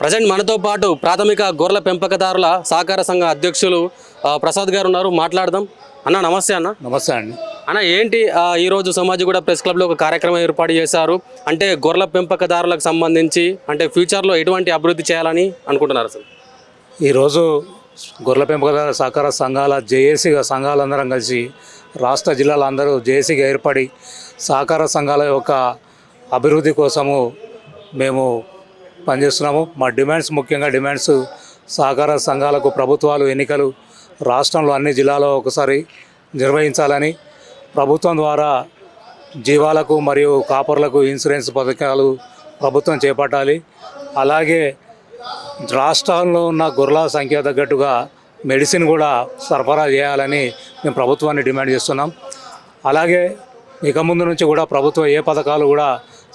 Present మనతో పాటు ప్రాథమిక గొర్రెల పెంపకదారుల సహకార సంఘ అధ్యక్షులు ప్రసాద్ గారు ఉన్నారు. మాట్లాడదాం. అన్న నమస్తే అన్న. నమస్తే అండి. అన్న ఏంటి ఈరోజు సమాజిగూడ ప్రెస్ క్లబ్లో ఒక కార్యక్రమం ఏర్పాటు చేశారు. అంటే గొర్రెల పెంపకదారులకు సంబంధించి అంటే ఫ్యూచర్లో ఎటువంటి అభివృద్ధి చేయాలని అనుకుంటున్నారు అసలు? ఈరోజు గొర్రెల పెంపకదారుల సహకార సంఘాల జేఏసీగా సంఘాలందరం కలిసి రాష్ట్ర జిల్లాల అందరూ జేఏసీగా ఏర్పడి సహకార సంఘాల యొక్క అభివృద్ధి కోసము మేము పనిచేస్తున్నాము. మా డిమాండ్స్ ముఖ్యంగా డిమాండ్స్ సహకార సంఘాలకు ప్రభుత్వాలు ఎన్నికలు రాష్ట్రంలో అన్ని జిల్లాలో ఒకసారి నిర్వహించాలని ప్రభుత్వం ద్వారా జీవాలకు మరియు కాపర్లకు ఇన్సూరెన్స్ పథకాలు ప్రభుత్వం చేపట్టాలి. అలాగే రాష్ట్రంలో ఉన్న గొర్రెల సంఖ్య తగ్గట్టుగా మెడిసిన్ కూడా సరఫరా చేయాలని మేము ప్రభుత్వాన్ని డిమాండ్ చేస్తున్నాం. అలాగే ఇక ముందు నుంచి కూడా ప్రభుత్వం ఏ పథకాలు కూడా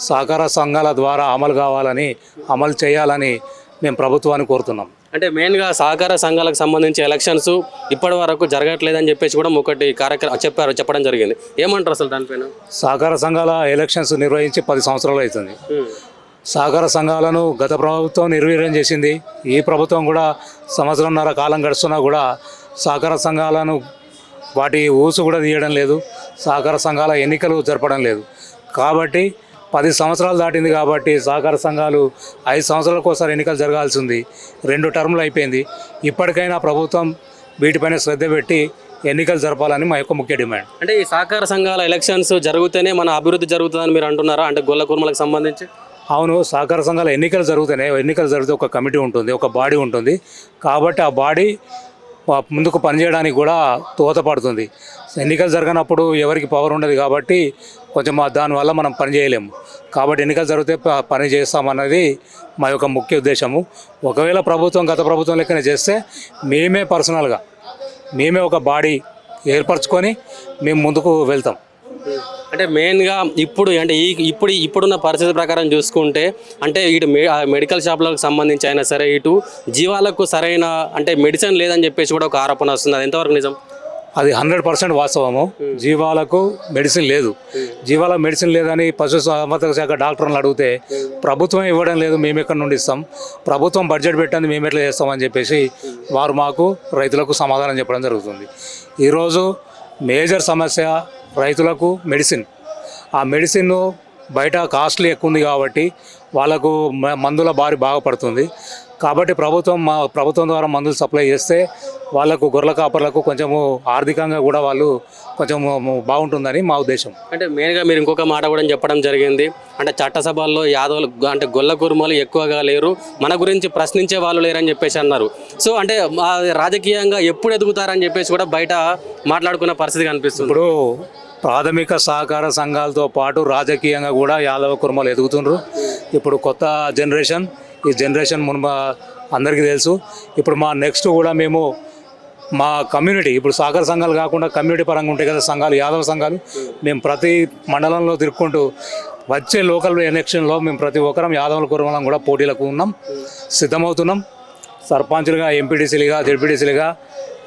సహకార సంఘాల ద్వారా అమలు కావాలని అమలు చేయాలని మేము ప్రభుత్వాన్ని కోరుతున్నాం. అంటే మెయిన్గా సహకార సంఘాలకు సంబంధించి ఎలక్షన్స్ ఇప్పటి వరకు జరగట్లేదని చెప్పేసి కూడా ఒకటి కార్యక్రమం చెప్పారు చెప్పడం జరిగింది. ఏమంటారు అసలు దానిపైన సహకార సంఘాల ఎలక్షన్స్ నిర్వహించి పది సంవత్సరాలు అవుతుంది. సహకార సంఘాలను గత ప్రభుత్వం నిర్వీర్యం చేసింది. ఈ ప్రభుత్వం కూడా సంవత్సరంన్నర కాలం గడుస్తున్నా కూడా సహకార సంఘాలను వాటి ఊసు కూడా తీయడం లేదు. సహకార సంఘాల ఎన్నికలు జరపడం లేదు. కాబట్టి పది సంవత్సరాలు దాటింది కాబట్టి సహకార సంఘాలు ఐదు సంవత్సరాలకు ఒకసారి ఎన్నికలు జరగాల్సి ఉంది రెండు టర్ములు అయిపోయింది. ఇప్పటికైనా ప్రభుత్వం వీటిపైన శ్రద్ధ పెట్టి ఎన్నికలు జరపాలని మా యొక్క ముఖ్య డిమాండ్. అంటే ఈ సహకార సంఘాల ఎలక్షన్స్ జరిగితేనే మన అభివృద్ధి జరుగుతుందని మీరు అంటున్నారా? అంటే గొల్ల కుర్మలకు సంబంధించి? అవును సహకార సంఘాల ఎన్నికలు జరుగుతున్నాయి ఎన్నికలు జరిగితే ఒక కమిటీ ఉంటుంది ఒక బాడీ ఉంటుంది. కాబట్టి ఆ బాడీ ముందుకు పనిచేయడానికి కూడా తోతపడుతుంది. ఎన్నికలు జరగనప్పుడు ఎవరికి పవర్ ఉండదు కాబట్టి కొంచెం దానివల్ల మనం పని చేయలేము. కాబట్టి ఎన్నికలు జరిగితే పని చేస్తామన్నది మా యొక్క ముఖ్య ఉద్దేశము. ఒకవేళ ప్రభుత్వం గత ప్రభుత్వం లెక్కనే చేస్తే మేమే పర్సనల్గా మేమే ఒక బాడీ ఏర్పరచుకొని మేము ముందుకు వెళ్తాం. అంటే మెయిన్గా ఇప్పుడు అంటే ఈ ఇప్పుడు ఇప్పుడున్న పరిస్థితి ప్రకారం చూసుకుంటే అంటే ఇటు మెడికల్ షాప్లకు సంబంధించి అయినా సరే ఇటు జీవాలకు సరైన అంటే మెడిసిన్ లేదని చెప్పేసి కూడా ఒక ఆరోపణ వస్తుంది. అది ఎంతవరకు నిజం? అది హండ్రెడ్ పర్సెంట్ వాస్తవము. జీవాలకు మెడిసిన్ లేదు. జీవాల మెడిసిన్ లేదని పశు సంవర్ధక శాఖ డాక్టర్లు అడిగితే ప్రభుత్వం ఇవ్వడం లేదు మేము ఎక్కడి నుండి ఇస్తాం? ప్రభుత్వం బడ్జెట్ పెట్టింది మేము ఎట్లా చేస్తామని చెప్పేసి వారు మాకు రైతులకు సమాధానం చెప్పడం జరుగుతుంది. ఈరోజు మేజర్ సమస్య రైతులకు మెడిసిన్. ఆ మెడిసిన్ బయట కాస్ట్లీ ఎక్కువ ఉంది కాబట్టి వాళ్ళకు మ- మందుల బారి బాగా పడుతుంది కాబట్టి ప్రభుత్వం మా ప్రభుత్వం ద్వారా మందులు సప్లై చేస్తే వాళ్ళకు గొర్రెల కాపర్లకు కొంచెము ఆర్థికంగా కూడా వాళ్ళు కొంచెం బాగుంటుందని మా ఉద్దేశం. అంటే మెయిన్గా మీరు ఇంకొక మాట కూడా చెప్పడం జరిగింది. అంటే చట్టసభల్లో యాదవులు అంటే గొల్ల కుర్మలు ఎక్కువగా లేరు. మన గురించి ప్రశ్నించే వాళ్ళు లేరని చెప్పేసి అన్నారు. సో అంటే రాజకీయంగా ఎప్పుడు ఎదుగుతారని చెప్పేసి కూడా బయట మాట్లాడుకున్న పరిస్థితి కనిపిస్తుంది. ఇప్పుడు ప్రాథమిక సహకార సంఘాలతో పాటు రాజకీయంగా కూడా యాదవ కుర్మలు ఎదుగుతుండ్రు. ఇప్పుడు కొత్త జనరేషన్ ఈ జనరేషన్ మున్మ అందరికీ తెలుసు. ఇప్పుడు మా నెక్స్ట్ కూడా మేము మా కమ్యూనిటీ ఇప్పుడు సహకార సంఘాలు కాకుండా కమ్యూనిటీ పరంగా ఉంటాయి కదా సంఘాలు యాదవ సంఘాలు. మేము ప్రతి మండలంలో తిరుక్కుంటూ వచ్చే లోకల్ ఎలక్షన్లో మేము ప్రతి ఒక్కరం యాదవుల కుర్మలం కూడా పోటీలకు ఉన్నాం సిద్ధమవుతున్నాం. సర్పంచులుగా ఎంపీటీసీలుగా జెడ్పీటీసీలుగా.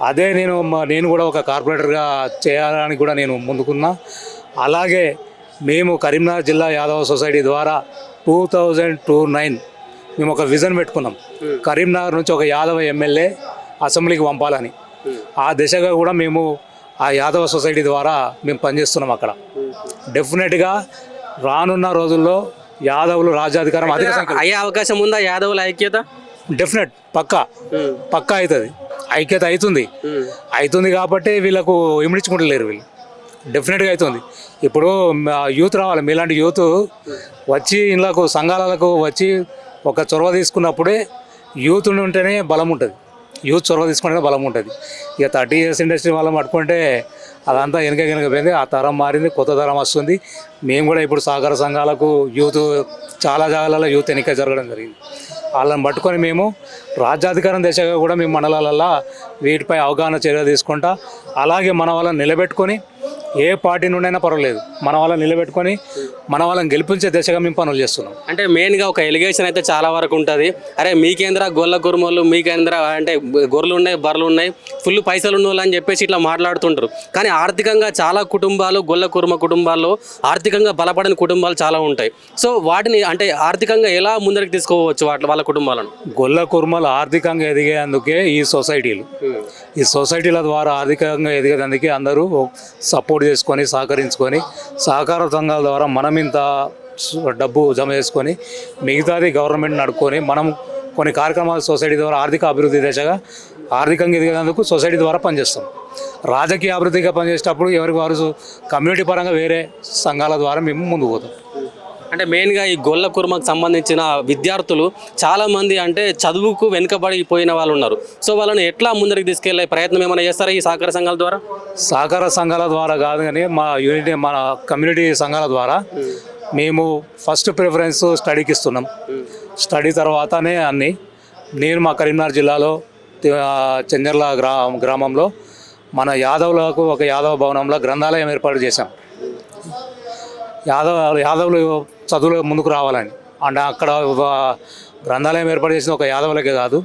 అదే నేను నేను కూడా ఒక కార్పొరేటర్గా చేయాలని కూడా నేను ముందుకున్నా. అలాగే మేము కరీంనగర్ జిల్లా యాదవ సొసైటీ ద్వారా టూ థౌజండ్ టూ నైన్ మేము ఒక విజన్ పెట్టుకున్నాం. కరీంనగర్ నుంచి ఒక యాదవ ఎమ్మెల్యే అసెంబ్లీకి పంపాలని. ఆ దిశగా కూడా మేము ఆ యాదవ సొసైటీ ద్వారా మేము పనిచేస్తున్నాం అక్కడ. డెఫినెట్గా రానున్న రోజుల్లో యాదవులు రాజ్యాధికారం అధిక అయ్యే అవకాశం ఉందా యాదవుల ఐక్యత? డెఫినెట్ పక్కా. పక్కా అవుతుంది. ఐక్యత అవుతుంది. అవుతుంది కాబట్టి వీళ్ళకు ఇమిడించుకుంటలేరు వీళ్ళు. డెఫినెట్గా అవుతుంది. ఇప్పుడు యూత్ రావాలి. మీలాంటి యూత్ వచ్చి ఇళ్ళకు సంఘాలకు వచ్చి ఒక చొరవ తీసుకున్నప్పుడే యూత్ ఉంటేనే బలం ఉంటుంది. యూత్ చొరవ తీసుకుంటేనే బలం ఉంటుంది. ఇక థర్టీ ఇయర్స్ ఇండస్ట్రీ వాళ్ళం పట్టుకుంటే అదంతా వెనక వెనక పోయింది. ఆ తరం మారింది కొత్త తరం వస్తుంది. మేము కూడా ఇప్పుడు సహకార సంఘాలకు యూత్ చాలా జాగాలలో యూత్ ఎన్నిక జరగడం జరిగింది. వాళ్ళని పట్టుకొని మేము రాజ్యాధికారం దిశగా కూడా మేము మండలాలల్లో వీటిపై అవగాహన చర్య తీసుకుంటా అలాగే మన వాళ్ళని నిలబెట్టుకొని ఏ పార్టీ నుండైనా పర్వాలేదు. మన వాళ్ళని నిలబెట్టుకొని మన వాళ్ళని గెలిపించే దిశగా మేము పనులు చేస్తున్నాం. అంటే మెయిన్గా ఒక ఎలిగేషన్ అయితే చాలా వరకు ఉంటుంది. అరే మీకేంద్ర గొల్ల కురుమలు మీకేంద్ర అంటే గొర్రెలు ఉన్నాయి బర్రెలు ఉన్నాయి ఫుల్ పైసలు ఉన్న అని చెప్పేసి ఇట్లా మాట్లాడుతుంటారు. కానీ ఆర్థికంగా చాలా కుటుంబాలు గొల్ల కుర్మ కుటుంబాల్లో ఆర్థికంగా బలపడని కుటుంబాలు చాలా ఉంటాయి. సో వాటిని అంటే ఆర్థికంగా ఎలా ముందరికి తీసుకోవచ్చు వాటి వాళ్ళ కుటుంబాలను? గొల్ల కుర్మలు ఆర్థికంగా ఎదిగేందుకే ఈ సొసైటీలు. ఈ సొసైటీల ద్వారా ఆర్థికంగా ఎదిగేందుకే అందరూ సపోర్ట్ చేసుకొని సహకరించుకొని సహకార సంఘాల ద్వారా మనం ఇంత డబ్బు జమ చేసుకొని మిగతాది గవర్నమెంట్ నడుపుకొని మనం కొన్ని కార్యక్రమాలు సొసైటీ ద్వారా ఆర్థిక అభివృద్ధి దిశగా ఆర్థికంగా ఎదిగేందుకు సొసైటీ ద్వారా పనిచేస్తాం. రాజకీయ అభివృద్ధిగా పనిచేసేటప్పుడు ఎవరికి వారు కమ్యూనిటీ పరంగా వేరే సంఘాల ద్వారా మేము ముందుకు పోతాం. అంటే మెయిన్గా ఈ గొల్ల కుర్మకు సంబంధించిన విద్యార్థులు చాలామంది అంటే చదువుకు వెనుకబడిపోయిన వాళ్ళు ఉన్నారు. సో వాళ్ళని ఎట్లా ముందరికి తీసుకెళ్ళే ప్రయత్నం ఏమైనా చేస్తారా ఈ సహకార సంఘాల ద్వారా? సహకార సంఘాల ద్వారా కాదు కానీ మా యూనిటీ మన కమ్యూనిటీ సంఘాల ద్వారా మేము ఫస్ట్ ప్రిఫరెన్స్ స్టడీకి ఇస్తున్నాం. స్టడీ తర్వాతనే అన్ని నేను మా కరీంనగర్ జిల్లాలో తి- గ్రా గ్రామంలో మన యాదవులకు ఒక యాదవ భవనంలో గ్రంథాలయం ఏర్పాటు చేశాం. యాదవ యాదవులు చదువులో ముందుకు రావాలని. అంటే అక్కడ ఒక గ్రంథాలయం ఏర్పాటు చేసిన ఒక యాదవులకే కాదు.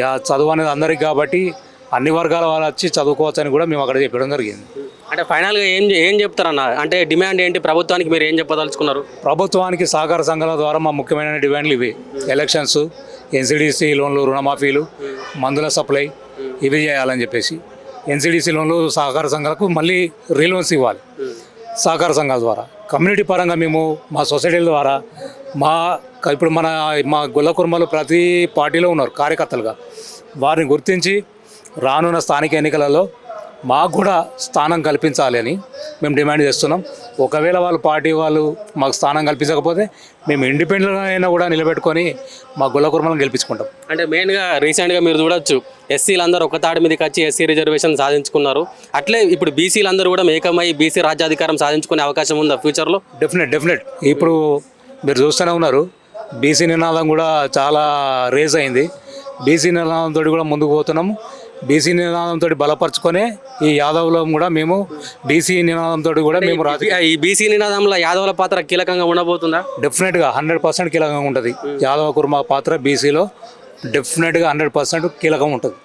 యా చదువు అనేది అందరికి కాబట్టి అన్ని వర్గాల వాళ్ళు వచ్చి చదువుకోవచ్చని కూడా మేము అక్కడ చెప్పడం జరిగింది. అంటే ఫైనల్గా ఏం ఏం చెప్తారన్న? అంటే డిమాండ్ ఏంటి? ప్రభుత్వానికి మీరు ఏం చెప్పదలుచుకున్నారు? ప్రభుత్వానికి సహకార సంఘాల ద్వారా మా ముఖ్యమైన డిమాండ్లు ఇవి. ఎలక్షన్స్ ఎన్సిడిసి లోన్లు రుణమాఫీలు మందుల సప్లై ఇవి చేయాలని చెప్పేసి. ఎన్సిడిసి లోన్లు సహకార సంఘాలకు మళ్ళీ రీలోన్స్ ఇవ్వాలి. సహకార సంఘాల ద్వారా. కమ్యూనిటీ పరంగా మేము మా సొసైటీల ద్వారా మా ఇప్పుడు మన మా గొల్ల కుర్మలు ప్రతి పార్టీలో ఉన్నారు కార్యకర్తలుగా. వారిని గుర్తించి రానున్న స్థానిక ఎన్నికలలో మాకు కూడా స్థానం కల్పించాలి అని మేము డిమాండ్ చేస్తున్నాం. ఒకవేళ వాళ్ళు పార్టీ వాళ్ళు మాకు స్థానం కల్పించకపోతే మేము ఇండిపెండెంట్ అయినా కూడా నిలబెట్టుకొని మా గొల్ల కుర్మలను గెలిపించుకుంటాం. అంటే మెయిన్గా రీసెంట్గా మీరు చూడొచ్చు ఎస్సీలు అందరూ ఒక తాటి మీదకి వచ్చి ఎస్సీ రిజర్వేషన్ సాధించుకున్నారు. అట్లే ఇప్పుడు బీసీలు అందరూ కూడా ఏకమై బీసీ రాజ్యాధికారం సాధించుకునే అవకాశం ఉందా ఫ్యూచర్లో డెఫినెట్ డెఫినెట్ ఇప్పుడు మీరు చూస్తూనే ఉన్నారు బీసీ నినాదం కూడా చాలా రేజ్ అయింది. బీసీ నినాదంతో కూడా ముందుకు పోతున్నాము. బీసీ నినాదంతో బలపరుచుకొని ఈ యాదవ్లో కూడా మేము బీసీ నినాదంతో కూడా మేము ఈ బీసీ నినాదంలో యాదవుల పాత్ర కీలకంగా ఉండబోతుందా? డెఫినెట్గా హండ్రెడ్ పర్సెంట్ కీలకంగా ఉంటుంది. యాదవ కుర్మ పాత్ర బీసీలో డెఫినెట్గా హండ్రెడ్ పర్సెంట్ కీలకం ఉంటుంది.